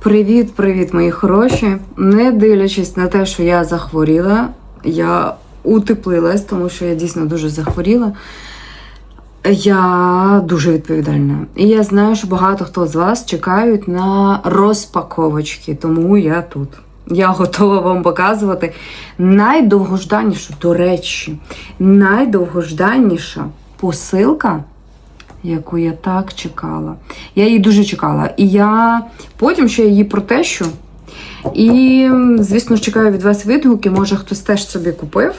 Привіт-привіт, мої хороші. Не дивлячись на те, що я захворіла, я утеплилась, тому що я дійсно дуже захворіла. Я дуже відповідальна. І я знаю, що багато хто з вас чекають на розпаковочки, тому я тут. Я готова вам показувати найдовгожданнішу, до речі, найдовгожданніша посилка, яку я так чекала. Я її дуже чекала. І я потім ще її протещу. І, звісно, чекаю від вас відгуки. Може, хтось теж собі купив.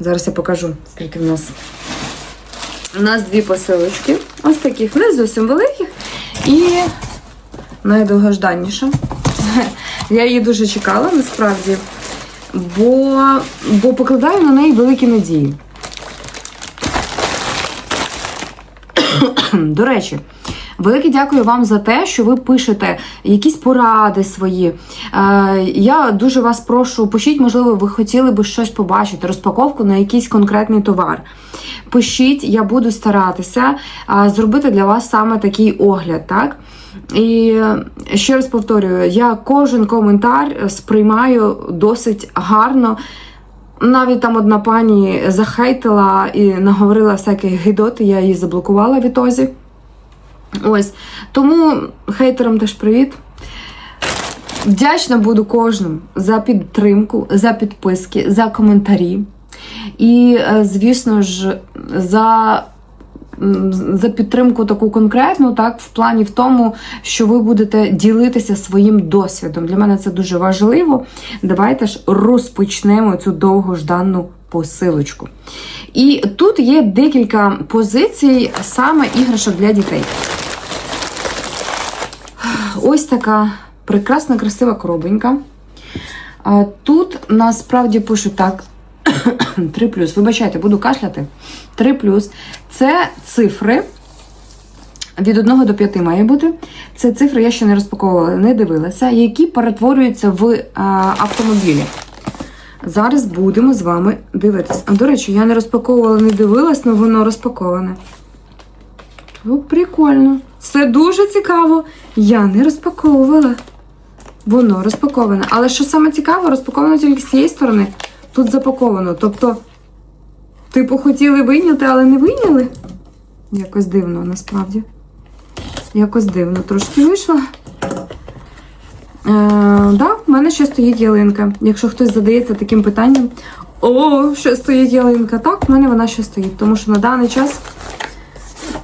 Зараз я покажу, скільки в нас. У нас дві посилочки. Ось таких, не зовсім великих. І найдовгожданніша. Я її дуже чекала, насправді, бо, бо покладаю на неї великі надії. До речі, велике дякую вам за те, що ви пишете якісь поради свої. Е, я дуже вас прошу, пишіть, можливо, ви хотіли би щось побачити, розпаковку на якийсь конкретний товар. Пишіть, я буду старатися е, зробити для вас саме такий огляд, так? І ще раз повторюю, я кожен коментар сприймаю досить гарно. Навіть там одна пані захейтила і наговорила всяких гидот, я її заблокувала відтозі. Ось. Тому хейтерам теж привіт. Вдячна буду кожному за підтримку, за підписки, за коментарі. І, е, звісно ж, за за підтримку таку конкретну, так, в плані в тому, що ви будете ділитися своїм досвідом. Для мене це дуже важливо. Давайте ж розпочнемо цю довгожданну посилочку. І тут є декілька позицій саме іграшок для дітей. Ось така прекрасна, красива коробонька. Тут насправді пишуть так. 3 Вибачайте, буду кашляти. 3 Це цифри. Від 1 до 5 має бути. Це цифри, я ще не розпаковувала, не дивилася, які перетворюються в а, автомобілі. Зараз будемо з вами дивитися. До речі, я не розпаковувала, не дивилась, але воно розпаковане. О, прикольно. Це дуже цікаво. Я не розпаковувала. Воно розпаковане. Але що саме цікаво, розпаковано тільки з цієї сторони. Тут запаковано. Тобто, типу, хотіли вийняти, але не вийняли. Якось дивно, насправді. Якось дивно трошки вийшло. Е, да, в мене ще стоїть ялинка. Якщо хтось задається таким питанням, о, ще стоїть ялинка. Так, в мене вона ще стоїть, тому що на даний час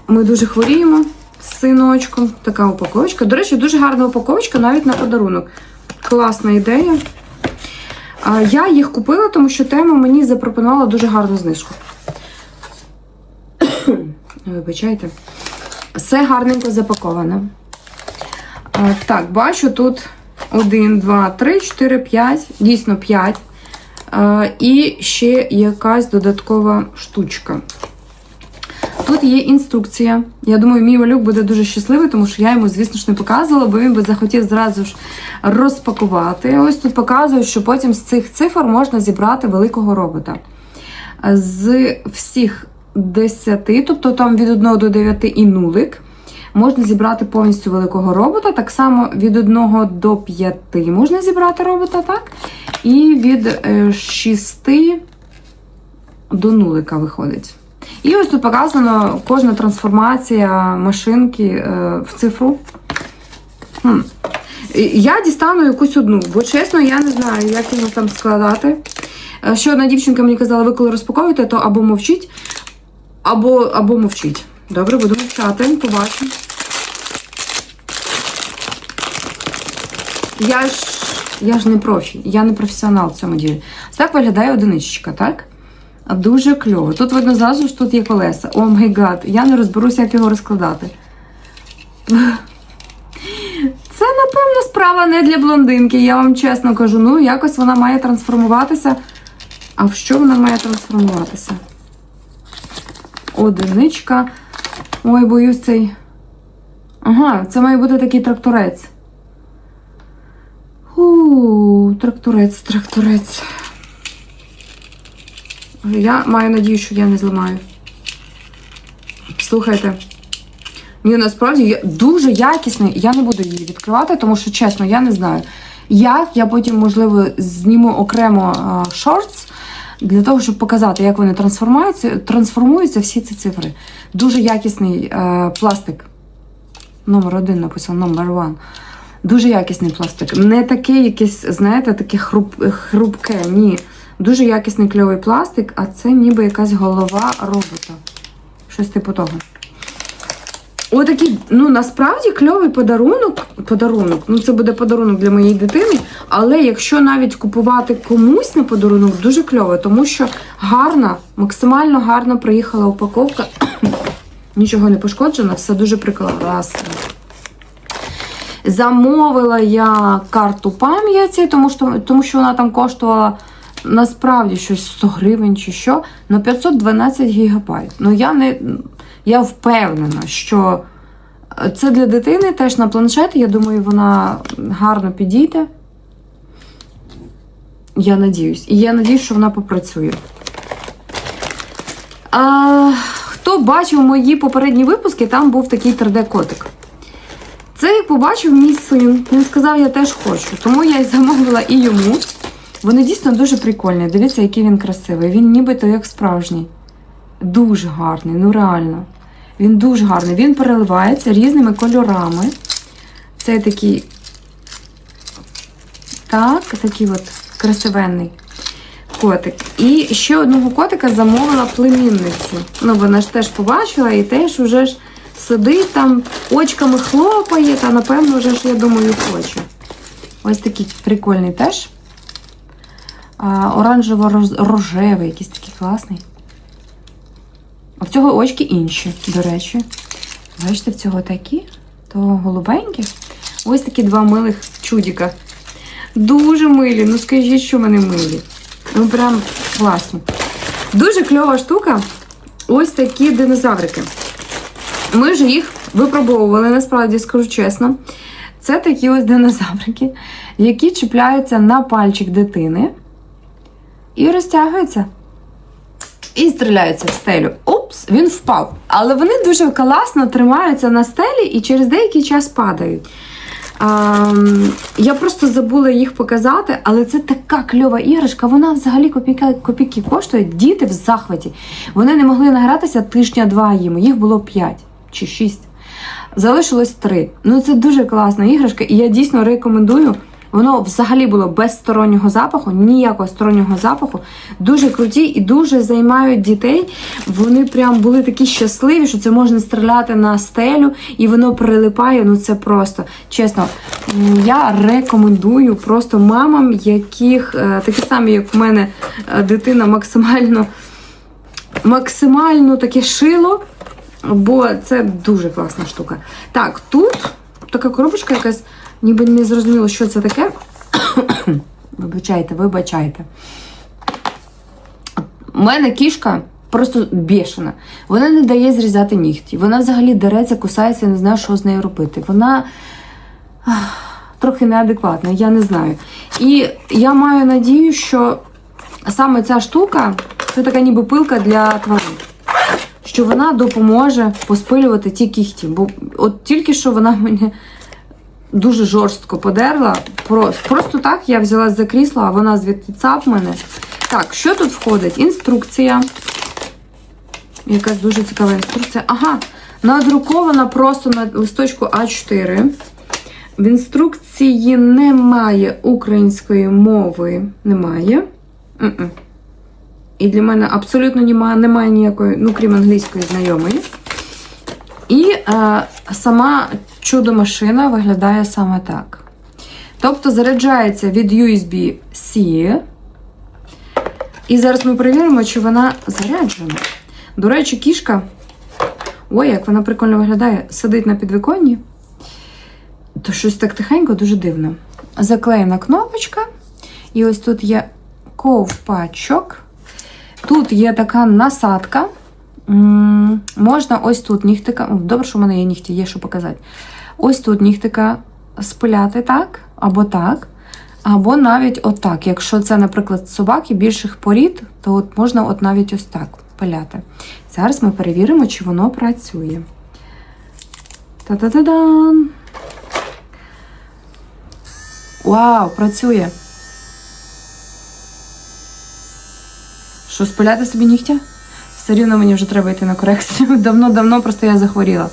ми дуже хворіємо з синочком. Така упаковочка. До речі, дуже гарна упаковочка навіть на подарунок. Класна ідея. Я їх купила, тому що тема мені запропонувала дуже гарну знижку. Вибачайте. Все гарненько запаковане. Так, бачу тут 1, 2, 3, 4, 5, дійсно 5. І ще якась додаткова штучка. Тут є інструкція. Я думаю, мій малюк буде дуже щасливий, тому що я йому, звісно ж, не показувала, бо він би захотів зразу ж розпакувати. Ось тут показують, що потім з цих цифр можна зібрати великого робота. З всіх 10, тобто там від 1 до 9 і нулик, можна зібрати повністю великого робота. Так само від 1 до 5 можна зібрати робота, так? І від 6 до нулика виходить. І ось тут показано кожна трансформація машинки е, в цифру. Я дістану якусь одну, бо чесно, я не знаю, як його там складати. Е, Ще одна дівчинка мені казала, ви коли розпаковуєте, то або мовчіть, або або мовчіть. Добре, буду мовчати, побачимо. Я ж я ж не профі, я не професіонал в цьому ділі. Так виглядає одиничка, так? Дуже кльово. Тут видно зразу, що тут є колеса. О май гад, я не розберуся, як його розкладати. Це, напевно, справа не для блондинки, я вам чесно кажу. Ну, якось вона має трансформуватися. А в що вона має трансформуватися? Одиничка. Ой, боюсь цей. Ага, це має бути такий тракторець. У, тракторець, тракторець. Я маю надію, що я не зламаю. Слухайте, Ні, насправді дуже якісний. Я не буду її відкривати, тому що чесно, я не знаю. Як я потім, можливо, зніму окремо шортс для того, щоб показати, як вони трансформуються, трансформуються всі ці цифри. Дуже якісний е, пластик. Номер один написано, номер one. Дуже якісний пластик. Не такий якийсь, знаєте, таке хруп, хрупке. Ні. Дуже якісний кльовий пластик, а це ніби якась голова робота. Щось типу того. Отакий, ну насправді кльовий подарунок. Подарунок. Ну, це буде подарунок для моєї дитини. Але якщо навіть купувати комусь на подарунок, дуже кльово, тому що гарна, максимально гарно приїхала упаковка. Нічого не пошкоджено, все дуже прекрасно. Замовила я карту пам'яті, тому що, тому що вона там коштувала насправді щось 100 гривень чи що, на 512 гігабайт. Ну я не я впевнена, що це для дитини теж на планшеті. Я думаю, вона гарно підійде. Я надіюсь. І я надіюсь, що вона попрацює. А, хто бачив мої попередні випуски, там був такий 3D-котик. Це, як побачив мій син, він сказав, я теж хочу. Тому я й замовила і йому. Вони дійсно дуже прикольні. Дивіться, який він красивий. Він нібито як справжній. Дуже гарний, ну реально. Він дуже гарний. Він переливається різними кольорами. Це такий. Так, такий от красивенний котик. І ще одного котика замовила племінницю. Ну, вона ж теж побачила і теж уже ж сидить там, очками хлопає, та напевно вже ж, я думаю, хоче. Ось такий прикольний теж. Оранжево-рожевий, якийсь такий класний. А в цього очки інші, до речі. Бачите, в цього такі, то голубенькі. Ось такі два милих чудіка. Дуже милі, ну скажіть, що вони милі. Ну, прям класні. Дуже кльова штука. Ось такі динозаврики. Ми вже їх випробовували, насправді скажу чесно. Це такі ось динозаврики, які чіпляються на пальчик дитини і розтягуються. І стріляються в стелю. Упс, він впав. Але вони дуже класно тримаються на стелі і через деякий час падають. А, я просто забула їх показати, але це така кльова іграшка. Вона взагалі копійки, копійки коштує. Діти в захваті. Вони не могли награтися тижня-два їм. Їх було 5 чи 6. Залишилось 3. Ну це дуже класна іграшка, і я дійсно рекомендую. Воно взагалі було без стороннього запаху, ніякого стороннього запаху. Дуже круті і дуже займають дітей. Вони прям були такі щасливі, що це можна стріляти на стелю і воно прилипає. Ну це просто чесно. Я рекомендую просто мамам, яких е, такі самі, як в мене е, дитина, максимально максимально таке шило. Бо це дуже класна штука. Так, тут така коробочка якась, ніби не зрозуміло, що це таке. Вибачайте, вибачайте. У мене кішка просто бешена. Вона не дає зрізати нігті. Вона взагалі дереться, кусається, не знаю, що з нею робити. Вона трохи неадекватна, я не знаю. І я маю надію, що саме ця штука це така ніби пилка для тварин що вона допоможе поспилювати ті кіхті. Бо от тільки що вона мене дуже жорстко подерла. Просто, просто так я взялась за крісло, а вона звідти цап мене. Так, що тут входить? Інструкція. Якась дуже цікава інструкція. Ага, надрукована просто на листочку А4. В інструкції немає української мови. Немає. М-м. І для мене абсолютно немає, немає ніякої, ну крім англійської знайомої. І е, сама чудо-машина виглядає саме так. Тобто заряджається від USB-C. І зараз ми перевіримо, чи вона заряджена. До речі, кішка. Ой, як вона прикольно виглядає, сидить на підвіконні. То щось так тихенько, дуже дивно. Заклеєна кнопочка. І ось тут є ковпачок. Тут є така насадка. Можна ось тут нігтика. Добре, що в мене є нігті, є що показати. Ось тут нігтика спиляти так, або так. Або навіть отак. Якщо це, наприклад, собаки більших порід, то от можна от навіть ось так пиляти. Зараз ми перевіримо, чи воно працює. Та-та-та-дан! Вау, працює. Що, спиляти собі нігтя? Все рівно мені вже треба йти на корекцію. Давно-давно просто я захворіла.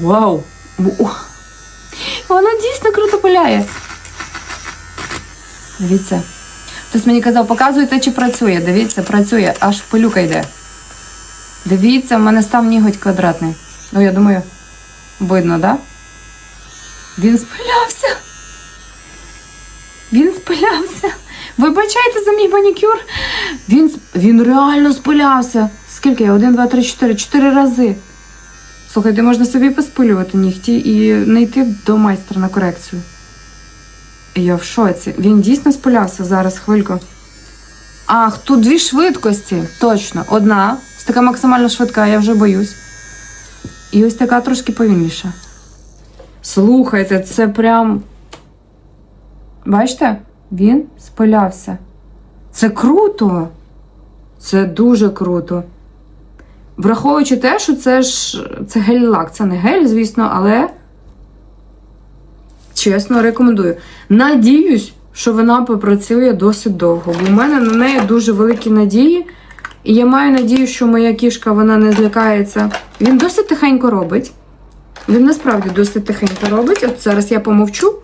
Вау! О! Воно дійсно круто пиляє. Дивіться. Хтось мені казав, показуйте, чи працює. Дивіться, працює, аж пилюка йде. Дивіться, в мене став ніготь квадратний. Ну, я думаю, видно? Да? Він спилявся. Він спилявся. Вибачайте за мій манікюр. Він, він реально спилявся. Скільки я? Один, два, три, чотири. Чотири рази. Слухайте, можна собі поспилювати нігті і не йти до майстра на корекцію. Я в шоці. Він дійсно спилявся зараз, хвильку. Ах, тут дві швидкості. Точно. Одна. Така максимально швидка, я вже боюсь. І ось така трошки повільніша. Слухайте, це прям. Бачите? Він спилявся. Це круто. Це дуже круто. Враховуючи те, що це ж це гель-лак. Це не гель, звісно, але чесно рекомендую. Надіюсь, що вона попрацює досить довго, бо в мене на неї дуже великі надії. І я маю надію, що моя кішка вона не злякається. Він досить тихенько робить. Він насправді досить тихенько робить. От зараз я помовчу,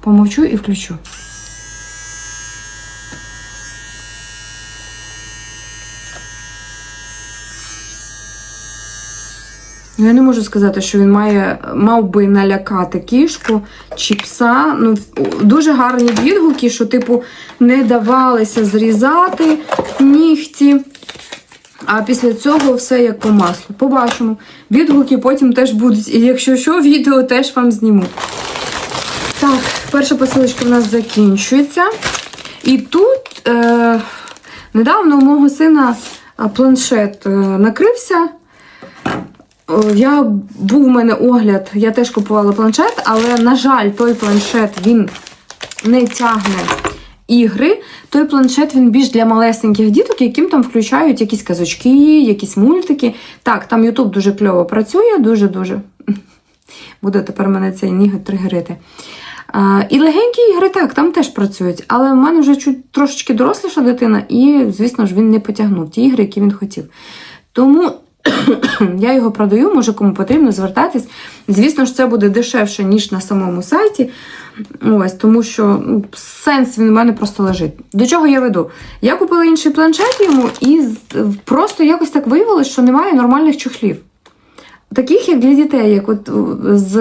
помовчу і включу. Ну, Я не можу сказати, що він має, мав би налякати кішку чи пса. Ну, дуже гарні відгуки, що, типу, не давалися зрізати нігті. А після цього все як по маслу. Побачимо. Відгуки потім теж будуть. І якщо що, відео теж вам зніму. Так, перша посилочка в нас закінчується. І тут е, недавно у мого сина планшет е, накрився. О, Я був у мене огляд, я теж купувала планшет, але, на жаль, той планшет він не тягне ігри. Той планшет він більш для малесеньких діток, яким там включають якісь казочки, якісь мультики. Так, там YouTube дуже кльово працює, дуже-дуже. Буде тепер мене цей ніготь тригерити. А, і легенькі ігри так, там теж працюють. Але в мене вже чуть трошечки доросліша дитина, і, звісно ж, він не потягнув ті ігри, які він хотів. Тому я його продаю, може кому потрібно звертатись. Звісно ж, це буде дешевше, ніж на самому сайті. Ось, тому що ну, сенс він в мене просто лежить. До чого я веду? Я купила інший планшет йому, і просто якось так виявилось, що немає нормальних чохлів. Таких, як для дітей, як от з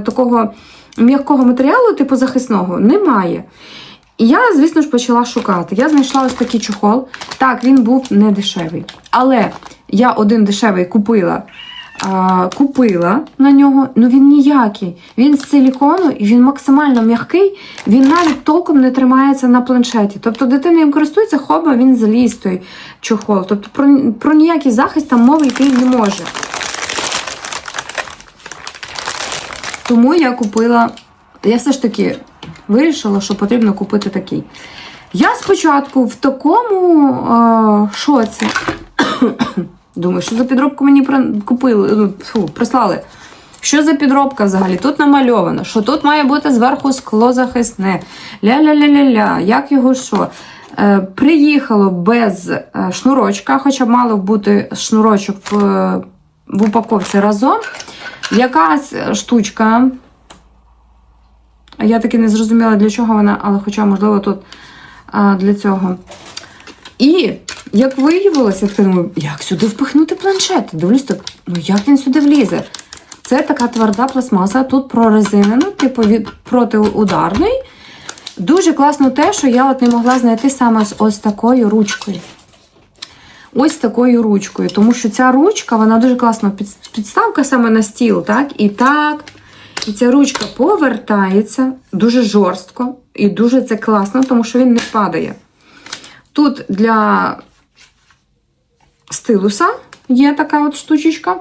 такого м'якого матеріалу, типу захисного, немає. І я, звісно ж, почала шукати. Я знайшла ось такий чохол. Так, він був не дешевий. Але я один дешевий купила. А, купила на нього, ну він ніякий. Він з силікону і він максимально м'який, він навіть толком не тримається на планшеті. Тобто дитина їм користується, хоба, він заліз той чохол. Тобто про, про ніякий захист там мови йти не може. Тому я купила. Я все ж таки вирішила, що потрібно купити такий. Я спочатку в такому е, шоці. Думаю, що за підробку мені купили, ну, фу, прислали. Що за підробка взагалі? Тут намальовано, що тут має бути зверху скло захисне. Ля-ля-ля-ля-ля, як його що? Е, приїхало без е, шнурочка, хоча мало бути шнурочок в, в упаковці разом. Якась штучка. Я таки не зрозуміла, для чого вона, але хоча, можливо, тут а, для цього. І як виявилося, я думаю, як сюди впихнути планшет? Дивлюсь, так, ну як він сюди влізе? Це така тверда пластмаса, тут прорезинена, типу від протиударний. Дуже класно те, що я от не могла знайти саме з ось такою ручкою. Ось такою ручкою. Тому що ця ручка, вона дуже класна підставка саме на стіл, так? І так. І ця ручка повертається дуже жорстко. І дуже це класно, тому що він не падає. Тут для стилуса є така от штучечка.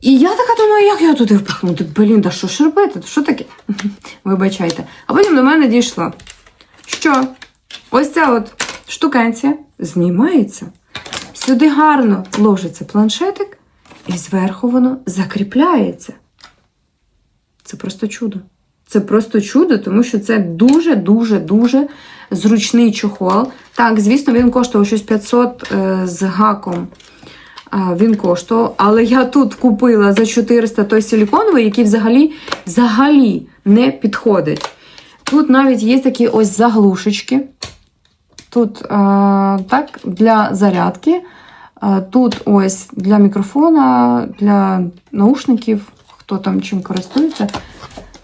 І я така думаю, як його туди впихнути? Блін, да що ж робити? Що таке? Вибачайте. А потім до мене дійшло, що ось ця от штукенція знімається Сюди гарно ложиться планшетик, і зверху воно закріпляється. Це просто чудо. Це просто чудо, тому що це дуже-дуже-дуже зручний чохол. Так, звісно, він коштував щось 500 е, з гаком. Він коштував, але я тут купила за 400 той силіконовий, який взагалі, взагалі не підходить. Тут навіть є такі ось заглушечки. Тут е, так, для зарядки. Е, Тут ось для мікрофона, для наушників, хто там чим користується.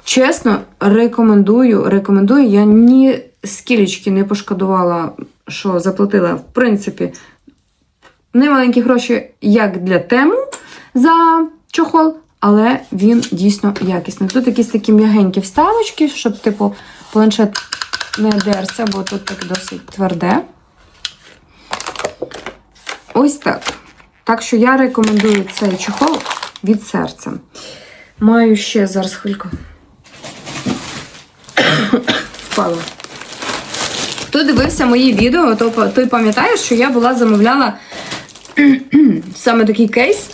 Чесно, рекомендую, рекомендую. Я ні скілечки не пошкодувала, що заплатила, в принципі, немаленькі гроші, як для тему за чохол, але він дійсно якісний. Тут якісь такі м'ягенькі вставочки, щоб, типу, планшет не дерся, бо тут так досить тверде. Ось так. Так що я рекомендую цей чохол від серця. Маю ще зараз хвильку. Впала. Хто дивився мої відео, то той пам'ятає, що я була замовляла саме такий кейс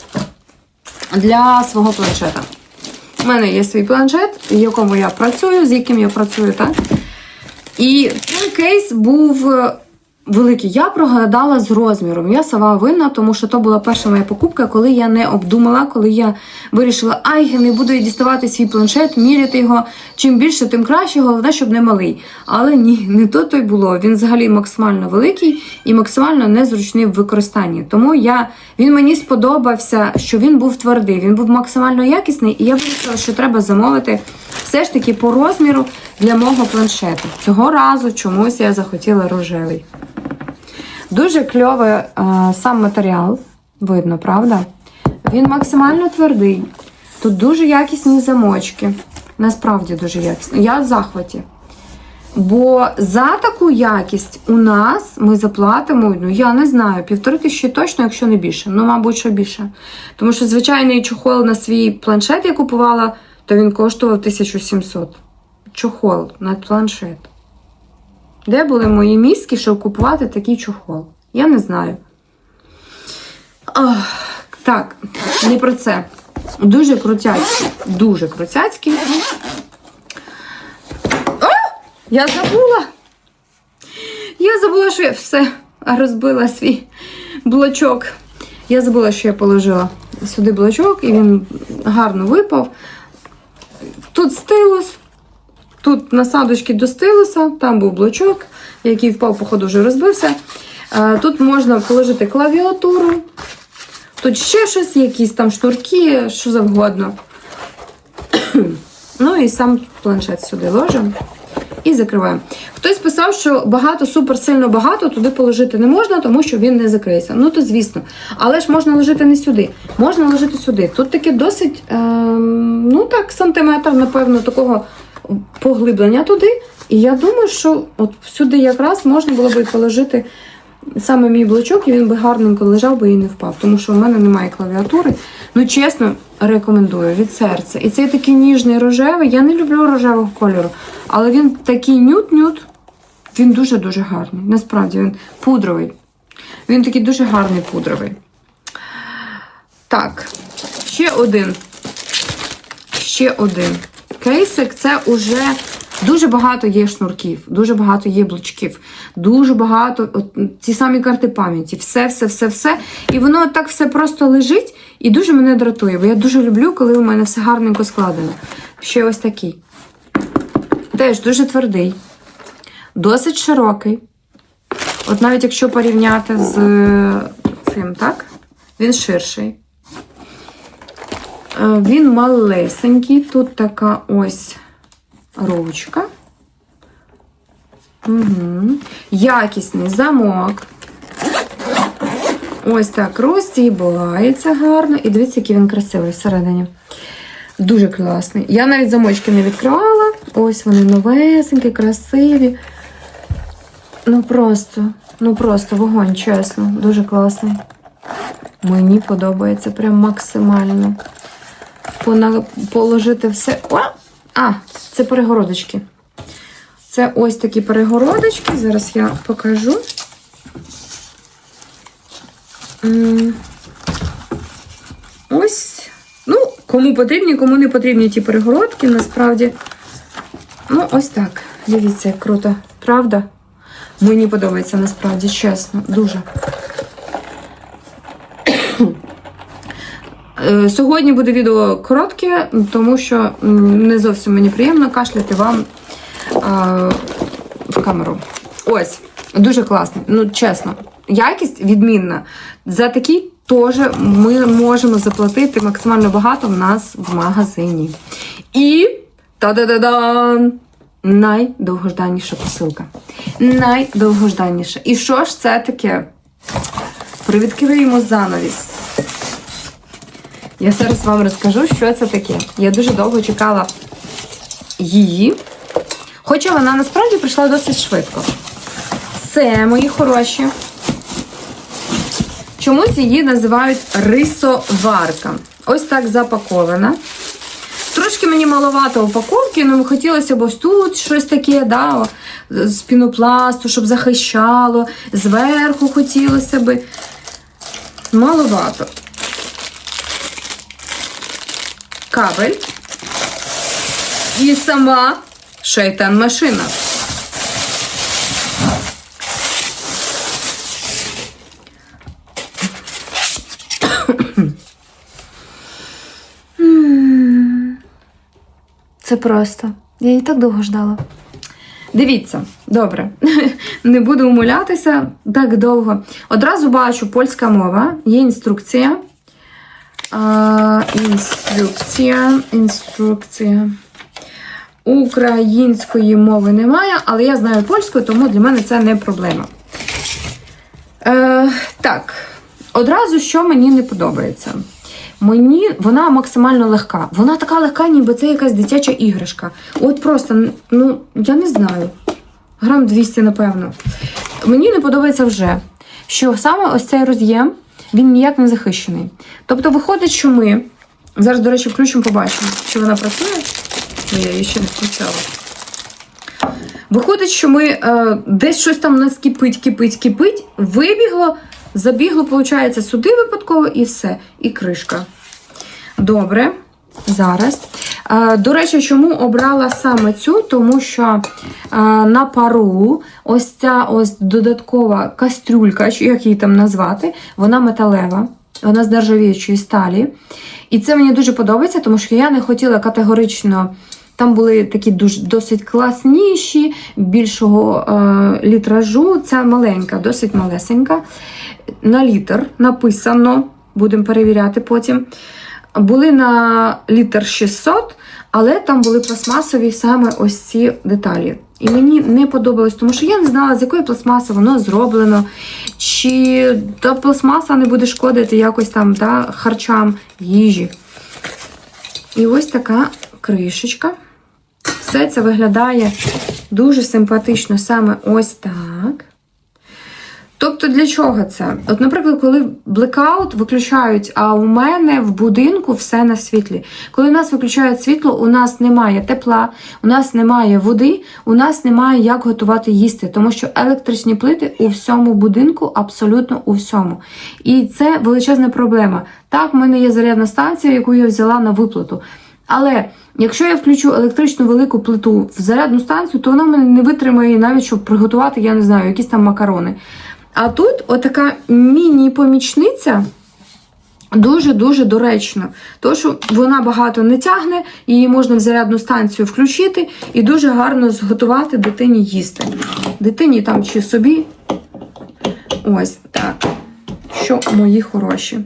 для свого планшета. У мене є свій планшет, в якому я працюю, з яким я працюю, так? І цей кейс був великий. Я прогадала з розміром. Я сама винна, тому що то була перша моя покупка, коли я не обдумала, коли я вирішила, ай, не буду я діставати свій планшет, міряти його. Чим більше, тим краще, головне, щоб не малий. Але ні, не то то й було. Він взагалі максимально великий і максимально незручний в використанні. Тому я, він мені сподобався, що він був твердий, він був максимально якісний, і я вирішила, що треба замовити все ж таки по розміру для мого планшету. Цього разу чомусь я захотіла рожевий. Дуже кльовий е, сам матеріал, видно, правда? Він максимально твердий. Тут дуже якісні замочки. Насправді дуже якісні. Я в захваті. Бо за таку якість у нас ми заплатимо, ну я не знаю, півтори тисячі точно, якщо не більше. Ну, мабуть, що більше. Тому що звичайний чохол на свій планшет я купувала, то він коштував 1700. Чохол на планшет. Де були мої мізки, щоб купувати такий чохол? Я не знаю. Ох, так, не про це. Дуже крутяцький. Дуже крутяцький. О! Я забула. Я забула, що я все розбила свій блочок. Я забула, що я положила сюди блочок, і він гарно випав. Тут стилус, Тут насадочки до там був блочок, який впав, походу, вже розбився. Е, Тут можна положити клавіатуру, тут ще щось, якісь там шнурки, що завгодно. Ну і сам планшет сюди ложимо і закриваємо. Хтось писав, що багато, супер сильно багато туди положити не можна, тому що він не закриється. Ну, то звісно. Але ж можна ложити не сюди, можна ложити сюди. Тут таке досить, ем, ну так, сантиметр, напевно, такого поглиблення туди. І я думаю, що от сюди якраз можна було би положити саме мій блочок, і він би гарненько лежав би і не впав. Тому що в мене немає клавіатури. Ну, чесно, рекомендую від серця. І цей такий ніжний рожевий. Я не люблю рожевого кольору, але він такий нют-нют. Він дуже-дуже гарний. Насправді він пудровий. Він такий дуже гарний пудровий. Так, ще один. Ще один. Кейсик це уже дуже багато є шнурків, дуже багато є блочків, дуже багато от, ці самі карти пам'яті, все, все, все, все. І воно так все просто лежить і дуже мене дратує, бо я дуже люблю, коли у мене все гарненько складено. Ще ось такий. Теж дуже твердий, досить широкий. От навіть якщо порівняти з е, цим, так? Він ширший. Е, Він малесенький, тут така ось ручка. Угу. Якісний замок. Ось так розстібається гарно. І дивіться, який він красивий всередині. Дуже класний. Я навіть замочки не відкривала. Ось вони новесенькі, красиві. Ну просто, ну просто вогонь, чесно, дуже класний. Мені подобається прям максимально. Положити все. О! А, це перегородочки. Це ось такі перегородочки. Зараз я покажу. Ось. Ну, кому потрібні, кому не потрібні ті перегородки, насправді. Ну, ось так. Дивіться, як круто. Правда? Мені подобається насправді, чесно, дуже. Е, Сьогодні буде відео коротке, тому що не зовсім мені приємно кашляти вам в камеру. Ось, дуже класно. Ну, чесно, якість відмінна. За такий теж ми можемо заплатити максимально багато в нас в магазині. І та-да-да-дан! Найдовгожданніша посилка. Найдовгожданніша. І що ж це таке? Привідкриємо занавіс. Я зараз вам розкажу, що це таке. Я дуже довго чекала її. Хоча вона насправді прийшла досить швидко. Це, мої хороші. Чомусь її називають рисоварка. Ось так запакована. Трошки мені маловато упаковки, але хотілося б ось тут щось таке, да, з пінопласту, щоб захищало. Зверху хотілося би. Маловато. Кабель. І сама шайтан машина. Це просто. Я її так довго ждала. Дивіться, добре, не буду умолятися так довго. Одразу бачу польська мова, є інструкція. А, інструкція, інструкція. Української мови немає, але я знаю польську, тому для мене це не проблема. Е, так, одразу що мені не подобається. Мені вона максимально легка. Вона така легка, ніби це якась дитяча іграшка. От просто, ну, я не знаю. Грам 200, напевно. Мені не подобається вже, що саме ось цей роз'єм, він ніяк не захищений. Тобто, виходить, що ми. Зараз, до речі, включимо, побачимо, чи вона працює. Ну, я її ще не включала. Виходить, що ми е, десь щось там нас кипить, кипить, кипить, вибігло, забігло, виходить, сюди випадково і все, і кришка. Добре, зараз. Е, до речі, чому обрала саме цю? Тому що е, на пару ось ця ось додаткова кастрюлька, як її там назвати, вона металева, вона з нержавіючої сталі. І це мені дуже подобається, тому що я не хотіла категорично. Там були такі дуже досить класніші, більшого е, літражу. Ця маленька, досить малесенька. На літр написано, будемо перевіряти потім. Були на літр 600, але там були пластмасові саме ось ці деталі. І мені не подобалось, тому що я не знала, з якої пластмаси воно зроблено, чи та пластмаса не буде шкодити якось там та, харчам їжі. І ось така кришечка. Все це виглядає дуже симпатично саме ось так. Тобто, для чого це? От, наприклад, коли блекаут виключають, а у мене в будинку все на світлі. Коли у нас виключають світло, у нас немає тепла, у нас немає води, у нас немає як готувати їсти, тому що електричні плити у всьому будинку, абсолютно у всьому. І це величезна проблема. Так, в мене є зарядна станція, яку я взяла на виплату. Але якщо я включу електричну велику плиту в зарядну станцію, то вона мене не витримає навіть, щоб приготувати, я не знаю, якісь там макарони. А тут отака міні-помічниця дуже-дуже доречно. Тому що вона багато не тягне, її можна в зарядну станцію включити і дуже гарно зготувати дитині їсти. Дитині там чи собі. Ось так. Що мої хороші.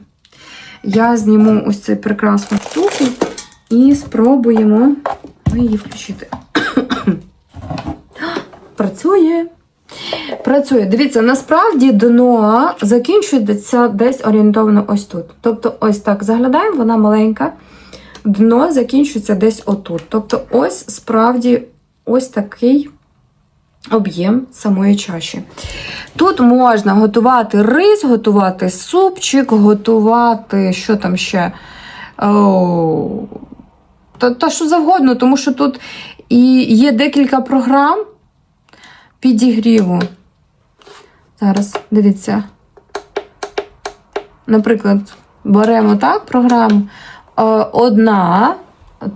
Я зніму ось цю прекрасну штуку і спробуємо її включити. Працює. Працює. Дивіться, насправді дно закінчується десь орієнтовно ось тут. Тобто, ось так заглядаємо, вона маленька. Дно закінчується десь отут. Тобто, ось справді ось такий об'єм самої чаші. Тут можна готувати рис, готувати супчик, готувати, що там ще? Та, та що завгодно, тому що тут і є декілька програм підігріву. Зараз, дивіться. наприклад, беремо так програму, е, одна,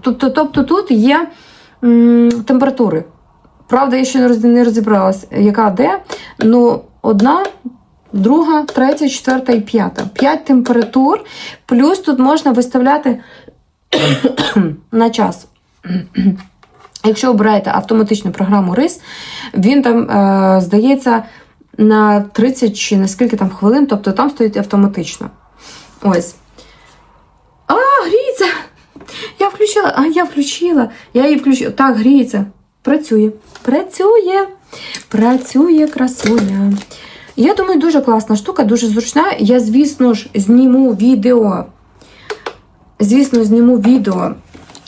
тобто, тобто тут є м, температури. Правда, я ще не розібралась, яка де. Ну, одна, друга, третя, четверта і п'ята. П'ять температур. Плюс тут можна виставляти на час. Якщо обираєте автоматичну програму RIS, він там, е, здається, на 30 чи на скільки там хвилин, тобто там стоїть автоматично. Ось. А, гріється! Я включила, а я включила. Я її включила. Так, гріється. Працює. Працює. Працює красуня. Я думаю, дуже класна штука, дуже зручна. Я, звісно ж, зніму відео. Звісно, зніму відео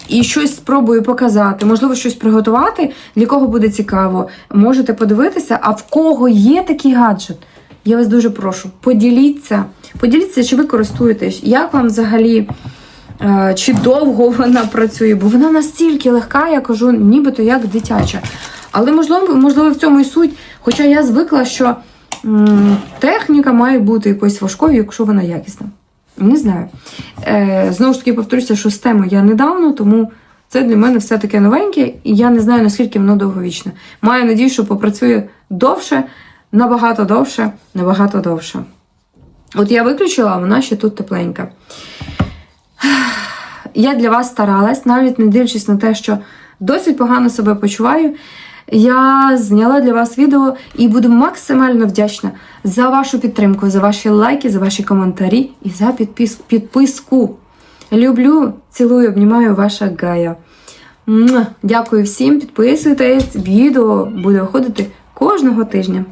і щось спробую показати, можливо, щось приготувати. Для кого буде цікаво, можете подивитися. А в кого є такий гаджет? Я вас дуже прошу, поділіться. Поділіться, чи ви користуєтесь, як вам взагалі, е, чи довго вона працює, бо вона настільки легка, я кажу, нібито як дитяча. Але можливо, можливо, в цьому і суть. Хоча я звикла, що м, техніка має бути якоюсь важкою, якщо вона якісна. Не знаю. Е, знову ж таки, повторюся, що з теми я недавно, тому це для мене все таке новеньке, і я не знаю, наскільки воно довговічне. Маю надію, що попрацює довше, набагато довше, набагато довше. От я виключила, а вона ще тут тепленька. Я для вас старалась, навіть не дивлячись на те, що досить погано себе почуваю. Я зняла для вас відео і буду максимально вдячна за вашу підтримку, за ваші лайки, за ваші коментарі і за підпис, підписку. Люблю, цілую, обнімаю ваша Гая. Дякую всім, підписуйтесь, відео буде виходити кожного тижня.